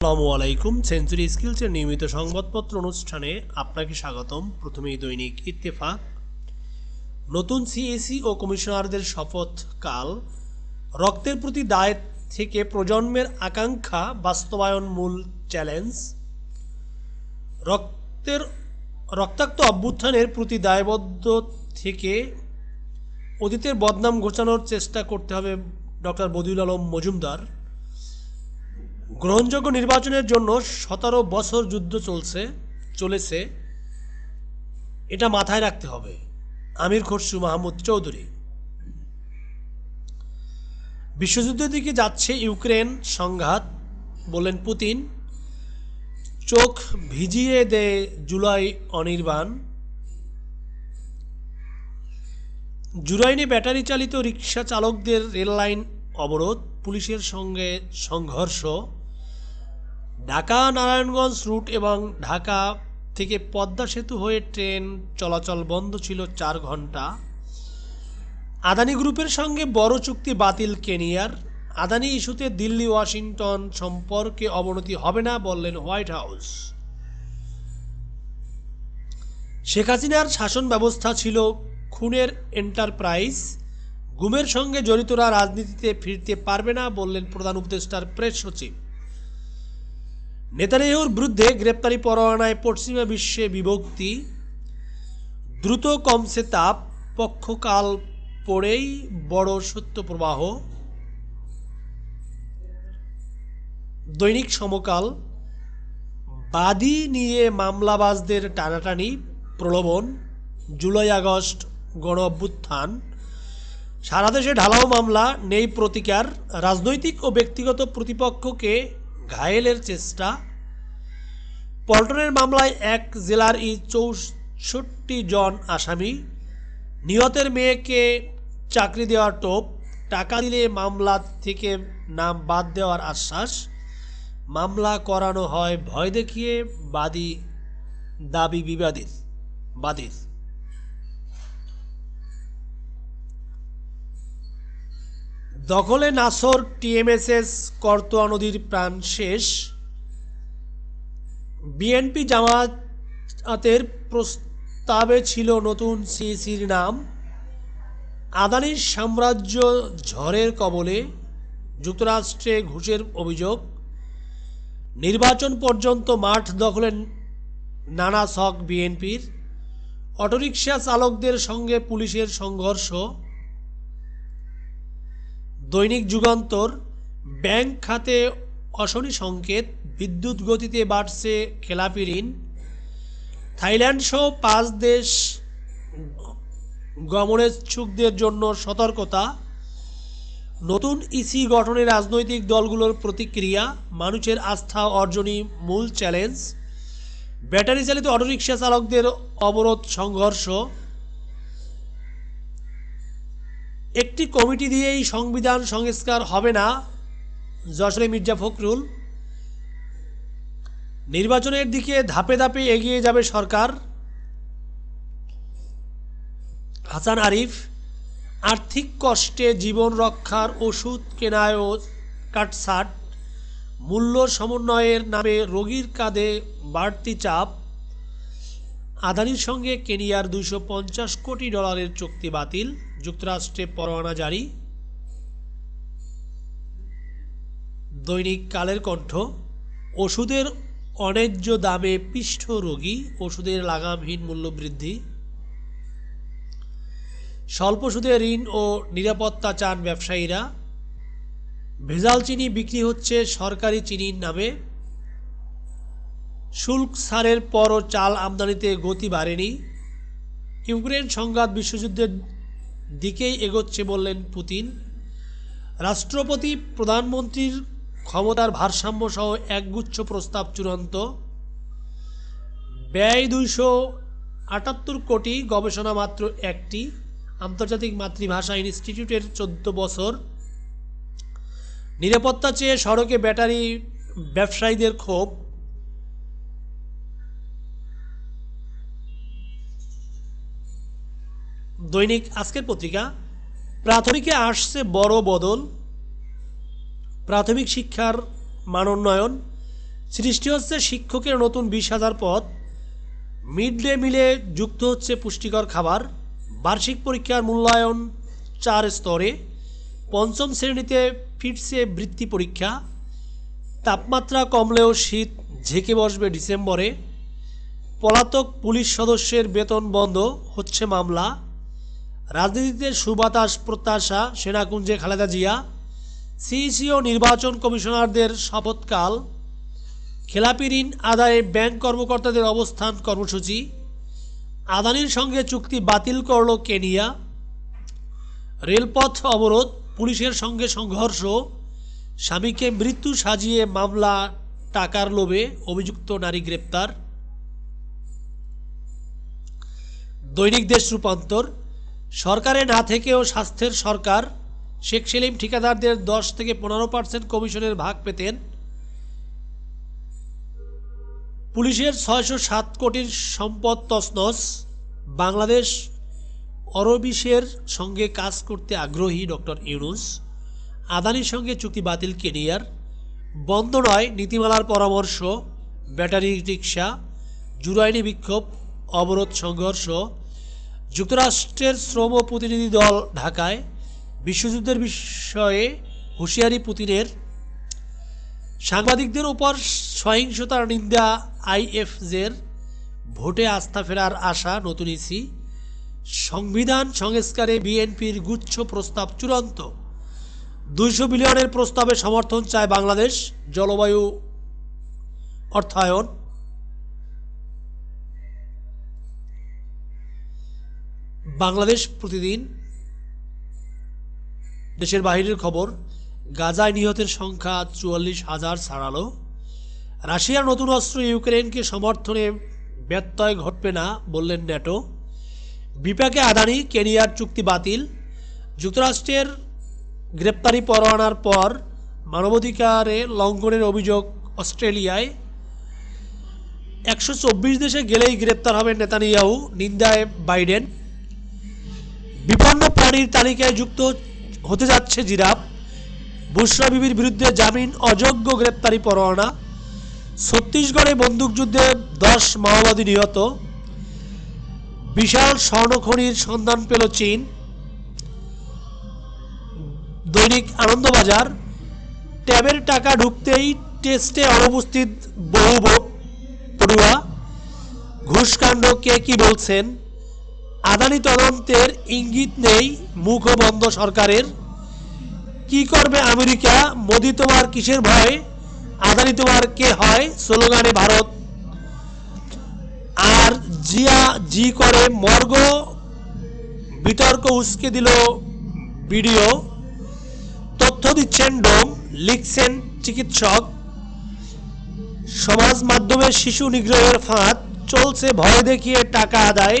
আসসালামু আলাইকুম। সেঞ্চুরি স্কিলসের নিয়মিত সংবাদপত্র অনুষ্ঠানে আপনাকে স্বাগতম। প্রথমেই দৈনিক ইত্তেফাক। নতুন সিএসি ও কমিশনারদের শপথ কাল। রক্তের প্রতি দায় থেকে প্রজন্মের আকাঙ্ক্ষা বাস্তবায়ন মূল চ্যালেঞ্জ। রক্তের, রক্তাক্ত অভ্যুত্থানের প্রতি দায়বদ্ধ থেকে অতীতের বদনাম ঘোচানোর চেষ্টা করতে হবে ডক্টর বদিউল আলম মজুমদার। গ্রহণযোগ্য নির্বাচনের জন্য সতেরো বছর যুদ্ধ চলছে, চলেছে। এটা মাথায় রাখতে হবে। আমির খসরু মাহমুদ চৌধুরী। বিশ্বযুদ্ধের দিকে যাচ্ছে ইউক্রেন সংঘাত বললেন পুতিন। চোখ ভিজিয়ে দেয় জুলাই অনির্বাণ। জুরাইনে ব্যাটারি চালিত রিক্সা চালকদের রেললাইন অবরোধ, পুলিশের সঙ্গে সংঘর্ষ। ঢাকা, নারায়ণগঞ্জ রুট এবং ঢাকা থেকে পদ্মা সেতু হয়ে ট্রেন চলাচল বন্ধ ছিল চার ঘণ্টা। আদানি গ্রুপের সঙ্গে বড় চুক্তি বাতিল কেনিয়ার। আদানি ইস্যুতে দিল্লি, ওয়াশিংটন সম্পর্কে অবনতি হবে না বললেন হোয়াইট হাউস। শেখ হাসিনার শাসন ব্যবস্থা ছিল খুনের এন্টারপ্রাইজ। গুমের সঙ্গে জড়িতরা রাজনীতিতে ফিরতে পারবে না বললেন প্রধান উপদেষ্টার প্রেস সচিব। নেতানিয়াহুর বিরুদ্ধে গ্রেপ্তারি পরোয়ানায় পশ্চিমা বিশ্বে বিভক্তি। দ্রুত কমছে তাপ, পক্ষকাল পড়েই বড় সত্য প্রবাহ দৈনিক সমকাল, বাদী নিয়ে মামলাবাজদের টানাটানি, প্রলোভন, জুলাই আগস্ট গণ অভ্যুত্থান সারা দেশে ঢালাও মামলা, নেই প্রতিকার, রাজনৈতিক ও ব্যক্তিগত প্রতিপক্ষকে ঘায়েলের চেষ্টা। পল্টনের মামলায় এক জেলার ই চৌষট্টি জন আসামি, নিহতের মেয়েকে চাকরি দেওয়ার টোপ, টাকা দিলে মামলা থেকে নাম বাদ দেওয়ার আশ্বাস, মামলা করানো হয় ভয় দেখিয়ে বাদী দাবি বিবাদীর, বাদীর। দখলে নাসর টিএমএসএস করতোয়া নদীর প্রাণ শেষ বিএনপি জামায়াতের প্রস্তাবে ছিল নতুন সিসির নাম। আদানির সাম্রাজ্য ঝড়ের কবলে যুক্তরাষ্ট্রে ঘুষের অভিযোগ। নির্বাচন পর্যন্ত মাঠ দখলে নানা শখ বিএনপির। অটোরিকশা চালকদের সঙ্গে পুলিশের সংঘর্ষ। দৈনিক যুগান্তর, ব্যাংক খাতে অশনি সংকেত। বিদ্যুৎ গতিতে বাড়ছে খেলাপি ঋণ। থাইল্যান্ড সহ পাঁচ দেশ গমনেচ্ছুকদের জন্য সতর্কতা। নতুন ইসি গঠনে রাজনৈতিক দলগুলোর প্রতিক্রিয়া, মানুষের আস্থা অর্জনই মূল চ্যালেঞ্জ। ব্যাটারি চালিত অটোরিকশা চালকদের অবরোধ সংঘর্ষ। একটি কমিটি দিয়েই সংবিধান সংস্কার হবে না, যশোরে মির্জা ফখরুল। নির্বাচনের দিকে ধাপে ধাপে এগিয়ে যাবে সরকার। হাসান আরিফ, আর্থিক কষ্টে জীবন রক্ষার ওষুধ কেনায় ও কাটছাট, মূল্য সমন্বয়ের নামে রোগীর কাঁধে বাড়তি চাপ, আদানির সঙ্গে কেনিয়ার পঞ্চাশ কোটি ডলারের চুক্তি বাতিল, যুক্তরাষ্ট্রে পরোয়ানা জারি। দৈনিক কালের কণ্ঠ, ওষুধের অন্যায্য দামে পৃষ্ঠ রোগী ওষুধের লাগামহীন মূল্য বৃদ্ধি। স্বল্প সুদে ঋণ ও নিরাপত্তা চান ব্যবসায়ীরা। ভেজাল চিনি বিক্রি হচ্ছে সরকারি চিনির নামে। শুল্ক ছাড়ের পরও চাল আমদানিতে গতি বাড়েনি। ইউক্রেন সংঘাত বিশ্বযুদ্ধের দিকেই এগোচ্ছে বললেন পুতিন। রাষ্ট্রপতি, প্রধানমন্ত্রীর ক্ষমতার ভারসাম্য সহ একগুচ্ছ প্রস্তাব চূড়ান্ত। ব্যয় দুইশো আটাত্তর কোটি, গবেষণা মাত্র একটি। আন্তর্জাতিক মাতৃভাষা ইনস্টিটিউটের চোদ্দ বছর। নিরাপত্তা চেয়ে সড়কে ব্যাটারি ব্যবসায়ীদের ক্ষোভ। দৈনিক আজকের পত্রিকা, প্রাথমিকে আসছে বড় বদল। প্রাথমিক শিক্ষার মানোন্নয়ন সৃষ্টি হচ্ছে শিক্ষকের নতুন বিশ হাজার পদ মিড ডে মিলে যুক্ত হচ্ছে পুষ্টিকর খাবার, বার্ষিক পরীক্ষার মূল্যায়ন চার স্তরে, পঞ্চম শ্রেণীতে ফিরছে বৃত্তি পরীক্ষা, তাপমাত্রা কমলেও শীত ঝেঁকে বসবে ডিসেম্বরে, পলাতক পুলিশ সদস্যের বেতন বন্ধ হচ্ছে মামলা, রাজনীতিতে সুবাতাস প্রত্যাশা, সেনাকুঞ্জে খালেদা জিয়া সিইসি ও নির্বাচন কমিশনারদের শপথকাল, খেলাপি ঋণ আদায়ে ব্যাংক কর্মকর্তাদের অবস্থান কর্মসূচি, আদানির সঙ্গে চুক্তি বাতিল করল কেনিয়া, রেলপথ অবরোধ, পুলিশের সঙ্গে সংঘর্ষ, স্বামীকে মৃত্যু সাজিয়ে মামলা, টাকার লোভে অভিযুক্ত নারী গ্রেপ্তার। দৈনিক দেশ রূপান্তর, সরকারে না থেকেও স্বাস্থ্যের সরকার শেখ সেলিম ঠিকাদারদের দশ থেকে পনেরো পার্সেন্ট কমিশনের ভাগ পেতেন। পুলিশের ছয়শো সাত কোটির সম্পদ তছনছ। বাংলাদেশ অরবিশের সঙ্গে কাজ করতে আগ্রহী ডক্টর ইউনুস, আদানির সঙ্গে চুক্তি বাতিল কেনিয়ার, বন্ধ নয় নীতিমালার পরামর্শ, ব্যাটারি রিক্সা জুরাইনি বিক্ষোভ, অবরোধ সংঘর্ষ। যুক্তরাষ্ট্রের শ্রম প্রতিনিধি দল ঢাকায় বিশ্বযুদ্ধের বিষয়ে হুঁশিয়ারি পুতিনের সাংবাদিকদের উপর সহিংসতার নিন্দা আইএফজের ভোটে আস্থা ফেরার আশা নতুন ইসি। সংবিধান সংস্কারে বিএনপির গুচ্ছ প্রস্তাব চূড়ান্ত। দুইশো বিলিয়নের প্রস্তাবে সমর্থন চায় বাংলাদেশ জলবায়ু অর্থায়ন। বাংলাদেশ প্রতিদিন দেশের বাইরের খবর, গাজায় নিহতের সংখ্যা চুয়াল্লিশ হাজার ছাড়ালো। রাশিয়ার নতুন অস্ত্র ইউক্রেনকে সমর্থনে ব্যত্যয় ঘটবে না বললেন ন্যাটো। বিপাকে আদানি, কেনিয়ার চুক্তি বাতিল। যুক্তরাষ্ট্রের গ্রেপ্তারি পরোয়ানার পর মানবাধিকারে লঙ্ঘনের অভিযোগ অস্ট্রেলিয়ায়। একশো চব্বিশ দেশে গেলেই গ্রেপ্তার হবেন নেতানিয়াহু, নিন্দায় বাইডেন। বিপন্ন প্রাণীর তালিকায় যুক্ত হতে যাচ্ছে জিরাফ। বুশরা বিবির বিরুদ্ধে জামিন, অযোগ্য গ্রেপ্তারি পরোয়ানা। ছত্তিশগড়ে বন্দুকযুদ্ধে দশ মাওবাদী নিহত। বিশাল স্বর্ণখনির সন্ধান পেল চীন। দৈনিক আনন্দবাজার, ট্যাবের টাকা ঢুকতেই টেস্টে অনুপস্থিত বহু পড়ুয়া। ঘুষকাণ্ড কে কি বলছেন? আদানি তদন্তের ইঙ্গিত নেই মুখও বন্ধ সরকারের। কি করবে আমেরিকা? মোদি তোমার কিসের ভয়? আদানি তোমার কে হয়? স্লোগানে ভারত। আর জিয়া জি করে মর্গ। বিতর্ক উস্কে দিল ভিডিও তথ্য দিচ্ছেন ডোম, লিখছেন চিকিৎসক। সমাজ মাধ্যমে শিশু নিগ্রহের ফাঁদ, চলছে ভয় দেখিয়ে টাকা আদায়।